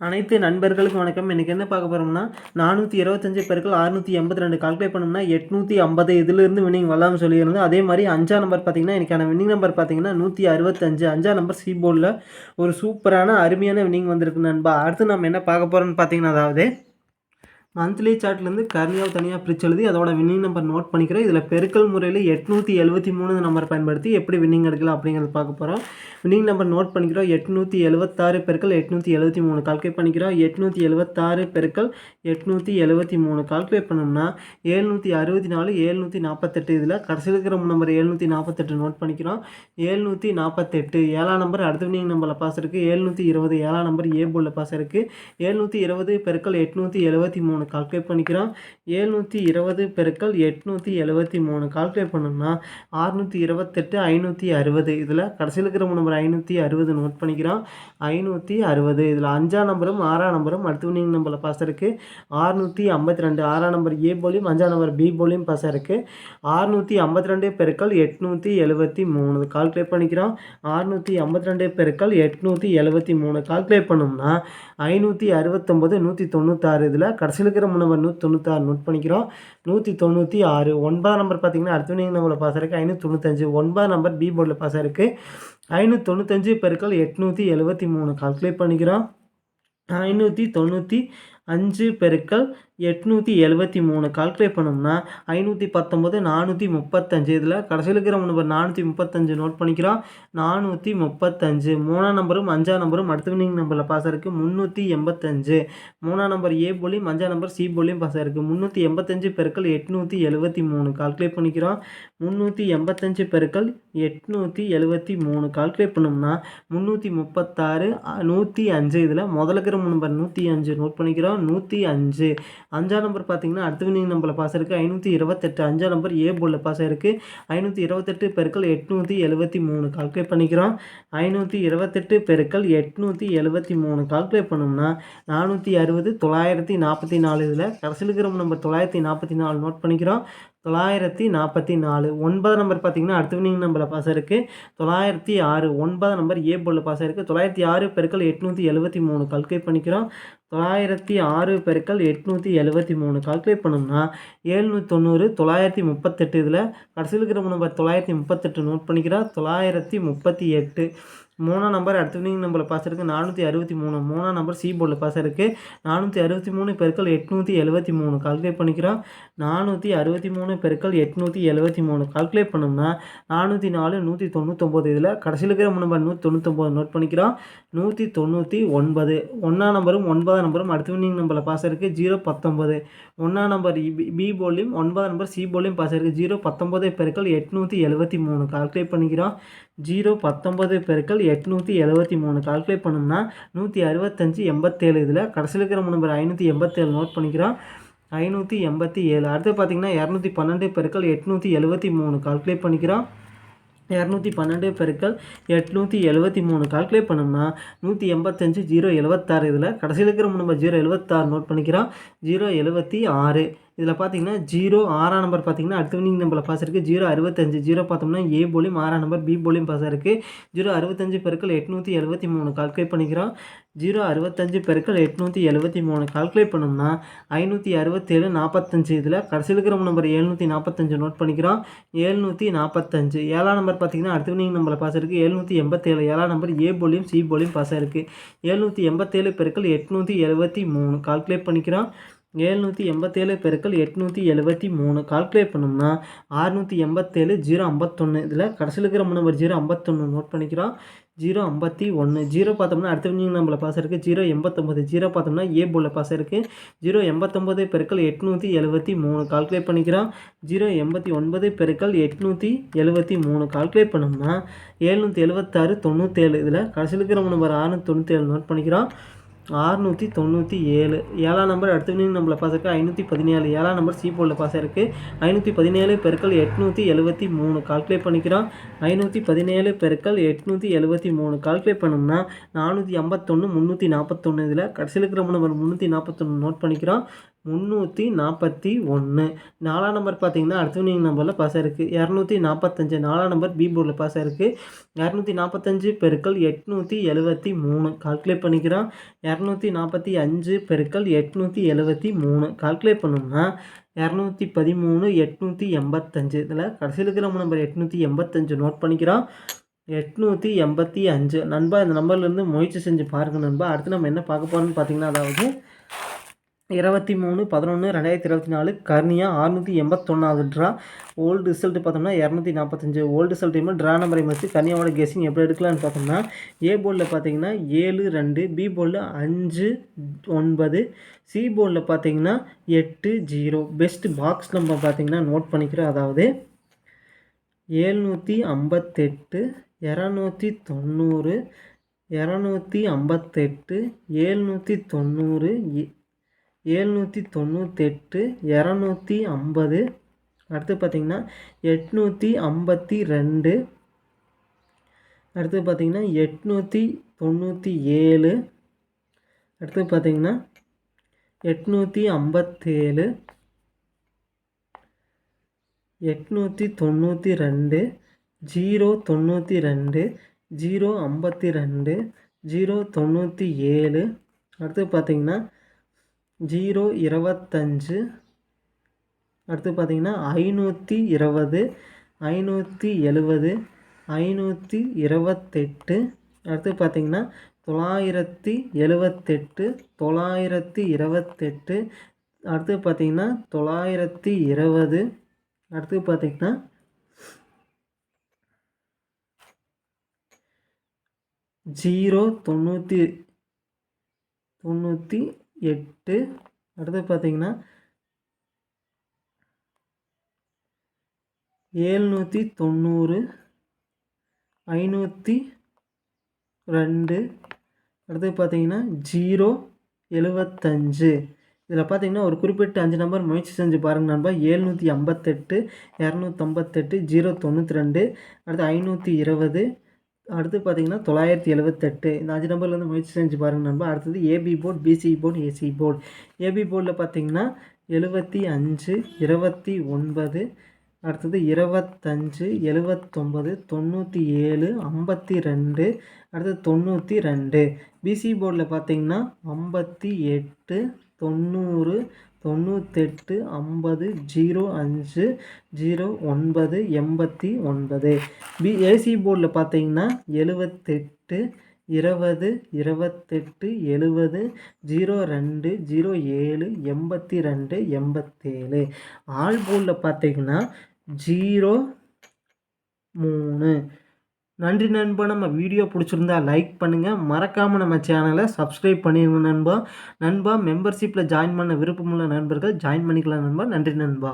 அனைத்து நண்பர்களுக்கும் வணக்கம். இன்றைக்கி என்ன பார்க்க போகிறோம்னா நானூற்றி இருபத்தஞ்சி பேருக்கு அறுநூற்றி எண்பத்தி ரெண்டு கால்குலேட் பண்ணோம்னா எட்நூற்றி ஐம்பது இதிலிருந்து வின்னிங் வரலாம்னு சொல்லியிருந்தோம். அதே மாதிரி அஞ்சா நம்பர் பார்த்தீங்கன்னா எனக்கான வின்னிங் நம்பர் பார்த்தீங்கன்னா நூற்றி அறுபத்தஞ்சு. அஞ்சா நம்பர் சி போர்டில் ஒரு சூப்பரான அருமையான வின்னிங் வந்திருக்கு நண்பா. அடுத்து நம்ம என்ன பார்க்க போகிறோம்னு பார்த்தீங்கன்னா அதாவது மந்த்லி சார்ட்லேருந்து கர்னியாவை தனியாக பிரிச்சு எழுதி அதோட வின்னிங் நம்பர் நோட் பண்ணிக்கிறோம் இதில் பெருக்கல் முறையில் எட்நூற்றி எழுபத்தி மூணு நம்பர் பயன்படுத்தி எப்படி வின்னிங் எடுக்கலாம் அப்படிங்கிறத பார்க்க போகிறோம் வின்னிங் நம்பர் நோட் பண்ணிக்கிறோம். எட்நூற்றி எழுபத்தாறு பெருக்கள் எட்நூற்றி எழுபத்தி மூணு. கால்குலேட் பண்ணிக்கிறோம். எட்நூற்றி எழுபத்தாறு பெருக்கல் எட்நூற்றி எழுபத்தி மூணு. கால்குலேட் பண்ணோம்னா ஏழ்நூற்றி அறுபத்தி நாலு ஏழ்நூற்றி நாற்பத்தெட்டு இதில் கடைசியில் இருக்கிற நம்பர் ஏழ்நூற்றி நாற்பத்தெட்டு நோட் பண்ணிக்கிறோம். ஏழ்நூற்றி நாற்பத்தெட்டு ஏழாம் நம்பர் அடுத்த வின்னிங் நம்பரில் பாஸ் இருக்குது ஏழ்நூற்றி இருபது ஏழாம் நம்பர் ஏ போலில் பாஸ் இருக்குது ஏழ்நூற்றி இருபது பெருக்கள் எட்நூற்றி எழுபத்தி மூணு. கால்குலேட் பண்ணிக்கிறோம். ஏழ்நூற்றி இருபது பெருக்கள் எட்நூற்றி எழுபத்தி மூணு கால்குலேட் பண்ணோம்னா ஆறுநூற்றி இருபத்தெட்டு ஐநூற்றி அறுபது. இதில் கடைசியில் இருக்கிற நம்பர் ஐநூற்றி அறுபது நோட் பண்ணிக்கிறோம். ஐநூற்றி அறுபது. இதில் அஞ்சாம் நம்பரும் ஆறாம் நம்பரும் அடுத்து நீங்கள் நம்பரில் பாஸ் இருக்குது ஆறுநூற்றி ஐம்பத்தி ரெண்டு ஆறாம் நம்பர் ஏ போலியும் அஞ்சாம் நம்பர் பி போலியும் பாஸ் இருக்குது ஆறுநூற்றி ஐம்பத்தி ரெண்டு பெருக்கள் எட்நூற்றி எழுபத்தி மூணு கால்குலேட் பண்ணிக்கிறோம். ஆறுநூற்றி ஐம்பத்தி ரெண்டு பெருக்கள் எட்நூற்றி எழுபத்தி மூணு கால்குலேட் பண்ணோம்னா ஐநூற்றி அறுபத்தொம்பது நூற்றி தொண்ணூத்தாறு. இதில் கடைசியில் இருக்கிற நம்பர் நூற்றி தொண்ணூத்தாறு நோட் பண்ணிக்கிறோம். நூற்றி தொண்ணூற்றி ஆறு ஒன்பதாம் நம்பர் பார்த்தீங்கன்னா அடுத்த வினிங் நம்பரில் பாஸ் இருக்குது ஐநூற்றி தொண்ணூத்தஞ்சு ஒன்பதாம் நம்பர் பி போர்டில் பாஸ் இருக்குது ஐநூற்றி தொண்ணூத்தஞ்சு பெருக்கள் எட்நூற்றி எழுபத்தி மூணு. கால்குலேட் பண்ணிக்கிறோம். ஐநூற்றி தொண்ணூற்றி அஞ்சு பெருக்கள் எட்நூற்றி எழுபத்தி மூணு. கால்குலேட் பண்ணோம்னா ஐநூற்றி பத்தொம்போது நானூற்றி முப்பத்தஞ்சு. இதில் கடைசியில் இருக்கிற நம்பர் நானூற்றி முப்பத்தஞ்சு நோட் பண்ணிக்கிறோம். நானூற்றி முப்பத்தஞ்சு. மூணாம் நம்பரும் அஞ்சாம் நம்பரும் அடுத்த வினிங் நம்பரில் பாஸ் இருக்குது முந்நூற்றி எண்பத்தஞ்சு. மூணாம் நம்பர் ஏ போலியும் அஞ்சாம் நம்பர் சி போலியும் பாஸ் இருக்குது முந்நூற்றி எண்பத்தஞ்சு பெருக்கள் எட்நூற்றி எழுபத்தி மூணு. கால்குலேட் பண்ணிக்கிறோம். முந்நூற்றி எண்பத்தஞ்சு பெருக்கள் எட்நூற்றி எழுபத்தி மூணு. கால்குலேட் பண்ணோம்னா முந்நூற்றி முப்பத்தாறு நூற்றி அஞ்சு. இதில் முதல்ல இருக்கிற நம்பர் நூற்றி அஞ்சு நோட் பண்ணிக்கிறோம். நூற்றி அஞ்சு. அஞ்சாம் நம்பர் பார்த்தீங்கன்னா அடுத்த வினிங் நம்பரில் பாஸ் இருக்குது ஐநூற்றி இருபத்தெட்டு. அஞ்சாம் நம்பர் ஏ போர்டில் பாஸ் இருக்குது ஐநூற்றி இருபத்தெட்டு பெருக்கள் எட்நூற்றி எழுபத்தி மூணு. கால்குலேட் பண்ணிக்கிறோம். ஐநூற்றி இருபத்தெட்டு பெருக்கள் எட்நூற்றி எழுபத்தி மூணு. கால்குலேட் பண்ணோம்னா நானூற்றி அறுபது தொள்ளாயிரத்தி நாற்பத்தி நாலு. இதில் கடைசியில் இருக்கிற நம்பர் தொள்ளாயிரத்தி நாற்பத்தி நாலு நோட் பண்ணிக்கிறோம். தொள்ளாயிரத்தி நாற்பத்தி நாலு. ஒன்பது நம்பர் பார்த்தீங்கன்னா அடுத்த வினிங் நம்பரில் பாஸ் இருக்குது தொள்ளாயிரத்தி ஆறு ஒன்பது நம்பர் ஏ போர்டில் பாஸ் இருக்குது தொள்ளாயிரத்தி ஆறு பெருக்கள் எட்நூற்றி எழுபத்தி மூணு. கால்குலேட் பண்ணிக்கிறோம். தொள்ளாயிரத்தி ஆறு பெருக்கள் எட்நூற்றி எழுபத்தி மூணு. கால்குலேட் பண்ணோம்னா ஏழ்நூற்றி தொண்ணூறு தொள்ளாயிரத்தி முப்பத்தெட்டு இதில். கடைசியில் இருக்கிற நம்பர் தொள்ளாயிரத்தி முப்பத்தெட்டு நோட் பண்ணிக்கிறோம் தொள்ளாயிரத்தி முப்பத்தி எட்டு. மூணாம் நம்பர் அடுத்த வினிங் நம்பரில் பாஸ் இருக்குது நானூற்றி அறுபத்தி மூணு. மூணாம் நம்பர் சி போர்டில் பாஸ் இருக்குது நானூற்றி அறுபத்தி மூணு பெருக்கள் எட்நூற்றி எழுபத்தி மூணு. கால்குலேட் பண்ணிக்கிறோம். நானூற்றி அறுபத்தி மூணு பெருக்கள் எட்நூற்றி எழுபத்தி மூணு. கால்குலேட் பண்ணோம்னா நானூற்றி நாலு நூற்றி தொண்ணூத்தொம்பது. இதில் கடைசியில் இருக்கிற நம்பர் நூற்றி தொண்ணூத்தொம்பது. நோட் பண்ணிக்கிறோம். நூற்றி தொண்ணூற்றி ஒன்பது. ஒன்றாம் நம்பரும் ஒன்பதாம் நம்பரும் அடுத்த வினிங் நம்பரில் பாஸ் இருக்குது ஜீரோ பத்தொம்பது. ஒன்றாம் நம்பர் பி போர்லையும் ஒன்பதாம் நம்பர் சி போலியும் பாஸ் இருக்குது ஜீரோ பத்தொம்பது பெருக்கள் எட்நூற்றி எழுபத்தி மூணு. கால்குலேட் பண்ணிக்கிறோம். ஜீரோ பத்தொம்பது பெருக்கள் எட்நூற்றி எழுபத்தி மூணு கால்குலேட் பண்ணோம்னா நூற்றி அறுபத்தஞ்சு எண்பத்தேழு இதில் கடைசியில் இருக்கிற நம்பர் ஐநூற்றி எண்பத்தேழு நோட் பண்ணிக்கிறோம். ஐநூற்றி எண்பத்தி ஏழு. அடுத்து பார்த்திங்கன்னா இரநூத்தி பன்னெண்டு பெருக்கள் எட்நூற்றி எழுபத்தி மூணு கால்குலேட் பண்ணிக்கிறோம். இரநூத்தி பன்னெண்டு பெருக்கள் எட்நூற்றி எழுபத்தி மூணு கால்குலேட் பண்ணோம்னா நூற்றி எண்பத்தஞ்சு ஜீரோ எழுபத்தாறு இதில் கடைசியில் இருக்கிற நம்பர் ஜீரோ எழுபத்தாறு நோட் பண்ணிக்கிறோம். ஜீரோ எழுபத்தி ஆறு. இதில் பார்த்தீங்கன்னா ஜீரோ ஆறாம் நம்பர் பார்த்தீங்கன்னா அடுத்த வினிங் நம்பரில் பாஸ் இருக்குது ஜீரோ அறுபத்தஞ்சு. ஜீரோ பார்த்தோம்னா ஏ போலியும் ஆறாம் நம்பர் பி போலியும் பாஸ் இருக்குது ஜீரோ அறுபத்தஞ்சு பெருக்கள் எட்நூற்றி எழுபத்தி மூணு கால்குலேட் பண்ணிக்கிறோம். ஜீரோ அறுபத்தஞ்சு பெருக்கள் எட்நூற்றி எழுபத்தி மூணு கால்குலேட் பண்ணோம்னா ஐநூற்றி அறுபத்தேழு நாற்பத்தஞ்சு இதில் கடைசியில் இருக்கிற நம்பர் ஏழ்நூற்றி நாற்பத்தஞ்சு நோட் பண்ணிக்கிறோம். ஏழ்நூற்றி நாற்பத்தஞ்சு ஏழாம் நம்பர் பார்த்தீங்கன்னா அடுத்த வினிங் நம்பரில் பாஸ் இருக்குது ஏழ்நூற்றி எண்பத்தேழு. ஏழாம் நம்பர் ஏ போலியும் சி போலியும் பாஸ் இருக்குது ஏழ்நூற்றி எண்பத்தேழு பெருக்கள் எட்நூற்றி எழுபத்தி மூணு கால்குலேட் பண்ணிக்கிறோம். ஏழ்நூற்றி எண்பத்தேழு பெருக்கள் எட்நூற்றி எழுபத்தி மூணு. கால்குலேட் பண்ணோம்னா ஆறுநூற்றி எண்பத்தேழு ஜீரோ ஐம்பத்தொன்று இதில் கடைசியில் இருக்கிற நம்பர் ஜீரோ ஐம்பத்தொன்று நோட் பண்ணிக்கிறோம். ஜீரோ ஐம்பத்தி ஒன்று ஜீரோ பார்த்தோம்னா அடுத்த வினிங் நம்மளை பாஸ் இருக்குது ஜீரோ எண்பத்தொம்பது. ஜீரோ பார்த்தோம்னா ஏ போல பாஸ் இருக்குது ஜீரோ எண்பத்தொம்பது பெருக்கள் எட்நூற்றி எழுபத்தி மூணு. கால்குலேட் பண்ணிக்கிறோம். ஜீரோ எண்பத்தி ஒன்பது பெருக்கள் எட்நூற்றி எழுபத்தி மூணு. கால்குலேட் பண்ணோம்னா ஏழ்நூற்றி எழுபத்தாறு தொண்ணூற்றேழு இதில் கடைசியில் இருக்கிற நம்பர் ஆறுநூற்றி தொண்ணூற்றேழு நோட் பண்ணிக்கிறோம். ஆறுநூற்றி தொண்ணூற்றி ஏழு. ஏழாம் நம்பர் அடுத்த வினிங் நம்மளை பாஸ் இருக்குது ஐநூற்றி பதினேழு. ஏழாம் நம்பர் சி போர்டில் பாஸ் இருக்குது ஐநூற்றி பதினேழு பெருக்கள் எட்நூற்றி எழுபத்தி மூணு. கால்குலேட் பண்ணிக்கிறோம். ஐநூற்றி பதினேழு பெருக்கள் எட்நூற்றி எழுபத்தி மூணு. கால்குலேட் பண்ணோம்னா நானூற்றி ஐம்பத்தொன்று முந்நூற்றி நாற்பத்தொன்று இதில் கடைசியில் இருக்கிற நம்பர் முந்நூற்றி நாற்பத்தொன்று நோட் பண்ணிக்கிறோம். முந்நூற்றி நாற்பத்தி ஒன்று நாலாம் நம்பர் பார்த்தீங்கன்னா அடுத்த வினிங் நம்பரில் பாஸ் ஆயிருக்கு. இரநூத்தி நாற்பத்தஞ்சு நாலாம் நம்பர் பி போர்டில் பாஸ் ஆயிருக்கு. இரநூத்தி நாற்பத்தஞ்சு பெருக்கள் எட்நூற்றி எழுபத்தி மூணு. கால்குலேட் பண்ணிக்கிறோம். இரநூத்தி நாற்பத்தி அஞ்சு பெருக்கள் எட்நூற்றி எழுபத்தி மூணு. கால்குலேட் பண்ணோம்னா இரநூத்தி பதிமூணு எட்நூற்றி எண்பத்தஞ்சு. இதில் கடைசியில் இருக்கிற நம்பர் எட்நூற்றி எண்பத்தஞ்சு நோட் பண்ணிக்கிறோம். எட்நூற்றி எண்பத்தி அஞ்சு. நண்பா இந்த நம்பர்லேருந்து முயற்சி செஞ்சு பாருங்கள் நண்பா. அடுத்து நம்ம என்ன பார்க்க போகிறோம்னு பார்த்தீங்கன்னா அதாவது இருபத்தி மூணு பதினொன்று ரெண்டாயிரத்தி இருபத்தி நாலு கர்னியா அறுநூற்றி எண்பத்தொன்னாவது ட்ரா ஓல்டு ரிசல்ட் பார்த்தோம்னா இரநூத்தி நாற்பத்தஞ்சு. ஓல்டு ரிசல்ட் ட்ரா நம்பரை வச்சு கர்னியாவோட கெஸிங் எப்படி எடுக்கலாம்னு பார்த்தோம்னா ஏ போர்டில் பார்த்தீங்கன்னா ஏழு ரெண்டு பி போர்டில் அஞ்சு ஒன்பது சி போர்டில் பார்த்தீங்கன்னா எட்டு ஜீரோ பெஸ்ட் பாக்ஸ் நம்பர் பார்த்தீங்கன்னா நோட் பண்ணிக்கிறோம் அதாவது ஏழ்நூற்றி ஐம்பத்தெட்டு இரநூத்தி தொண்ணூறு இரநூத்தி ஐம்பத்தெட்டு ஏழ்நூற்றி தொண்ணூறு ஏழ்நூற்றி தொண்ணூத்தெட்டு இரநூத்தி ஐம்பது. அடுத்து பார்த்திங்கன்னா எட்நூற்றி ஐம்பத்தி ரெண்டு. அடுத்து பார்த்திங்கன்னா எட்நூற்றி தொண்ணூற்றி ஏழு அடுத்து பார்த்திங்கன்னா எட்நூற்றி ஐம்பத்தேழு. எட்நூற்றி தொண்ணூற்றி ரெண்டு ஜீரோ தொண்ணூற்றி ரெண்டு ஜீரோ ஐம்பத்தி ரெண்டு ஜீரோ தொண்ணூற்றி ஏழு அடுத்து பார்த்திங்கன்னா ஜீரோ இருபத்தஞ்சு. அடுத்து பார்த்திங்கன்னா ஐநூற்றி இருபது ஐநூற்றி எழுபது ஐநூற்றி இருபத்தெட்டு. அடுத்து பார்த்திங்கன்னா தொள்ளாயிரத்தி எழுபத்தெட்டு தொள்ளாயிரத்தி இருபத்தெட்டு. அடுத்து பார்த்திங்கன்னா தொள்ளாயிரத்தி இருபது. அடுத்து பார்த்திங்கன்னா ஜீரோ தொண்ணூற்றி தொண்ணூற்றி எட்டு. அடுத்து பார்த்தீங்கன்னா ஏழ்நூற்றி தொண்ணூறு ஐநூற்றி ரெண்டு. அடுத்து பார்த்தீங்கன்னா ஜீரோ எழுபத்தஞ்சு இதில் பார்த்தீங்கன்னா ஒரு குறிப்பிட்ட அஞ்சு நம்பர் முயற்சி செஞ்சு பாருங்கள் நண்பா. ஏழ்நூற்றி ஐம்பத்தெட்டு இரநூத்தம்பத்தெட்டு ஜீரோ தொண்ணூற்றி ரெண்டு. அடுத்து ஐநூற்றி இருபது அடுத்து பார்த்தீங்கன்னா தொள்ளாயிரத்தி எழுபத்தெட்டு இந்த அஞ்சு நம்பர்லேருந்து முயற்சி செஞ்சு பாருங்கள் நண்பா. அடுத்தது AB board BC board AC board AB போர்டில் பார்த்தீங்கன்னா எழுபத்தி அஞ்சு இருபத்தி ஒன்பது அடுத்தது இருபத்தஞ்சு எழுபத்தொம்பது தொண்ணூற்றி ஏழு ஐம்பத்தி ரெண்டு அடுத்தது தொண்ணூற்றி ரெண்டு. பிசி போர்டில் பார்த்தீங்கன்னா ஐம்பத்தி எட்டு தொண்ணூறு தொண்ணூத்தெட்டு ஐம்பது ஜீரோ அஞ்சு ஜீரோ ஒன்பது எண்பத்தி ஒன்பது. பி ஏசி போர்டில் பார்த்தீங்கன்னா எழுவத்தெட்டு இருபது இருபத்தெட்டு எழுபது ஜீரோ ரெண்டு ஜீரோ ஏழு எண்பத்தி ரெண்டு எண்பத்தேழு. ஆல் போர்டில் பார்த்தீங்கன்னா ஜீரோ மூணு. நன்றி நண்பா. நம்ம வீடியோ பிடிச்சிருந்தா லைக் பண்ணுங்கள் மறக்காமல் நம்ம சேனலை சப்ஸ்கிரைப் பண்ணிடுங்க நண்பா. நண்பா மெம்பர்ஷிப்பில் ஜாயின் பண்ண விருப்பமுள்ள நண்பர்கள் ஜாயின் பண்ணிக்கலாம் நண்பா. நன்றி நண்பா.